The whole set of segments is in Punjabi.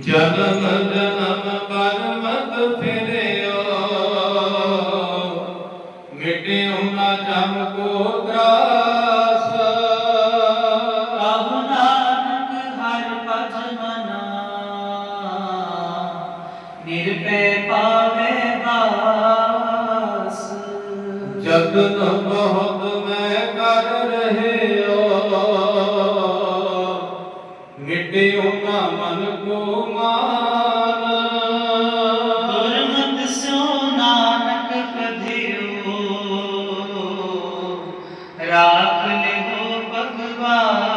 ਜਨਮ ਜਨਮ ਕਰਮਤ ਫਿਰਿਓ। ਮਿਟਿਓ ਨਾ ਜਮ ਕੋ ਦਰਾਸ ਨਿਰਭੈ ਪਾਵੇ ਬਾਸ ਜਤਨ ਬਹੁਤ ਮੈਂ ਕਰ ਰਹਿਓ। ਮਿਟਿਓ ਨਾ ਮਨ ਕੋ ਮਾਨ। ਗੁਰਮਤਿ ਸਿਉ ਨਾਨਕ ਕਧਿਓ। ਰਾਖ ਲਿਓ ਭਗਵਾਨ।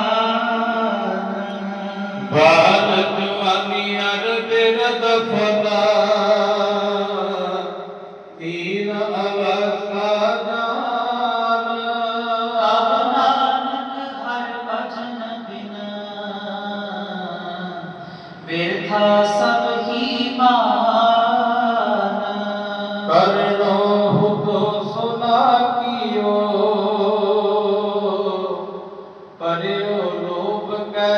ਬਾਲ ਜਵਾਨੀ ਅਰ ਬਿਰਦ ਫਲਾ। ਤੀਨ ਅਵਸਥਾ ਜਾਨ ਆਪ ਨਾਨਕ ਹਰ ਭਜਨ ਬਿਨ ਬਿਰਥਾ ਸਭ ਹੀ ਮਾਨ ਕਰਨੋ ਹੁਤੋ ਸੁਨਾ ਕੀਓ ਪਰਿਓ ਲੋਭ ਕੈ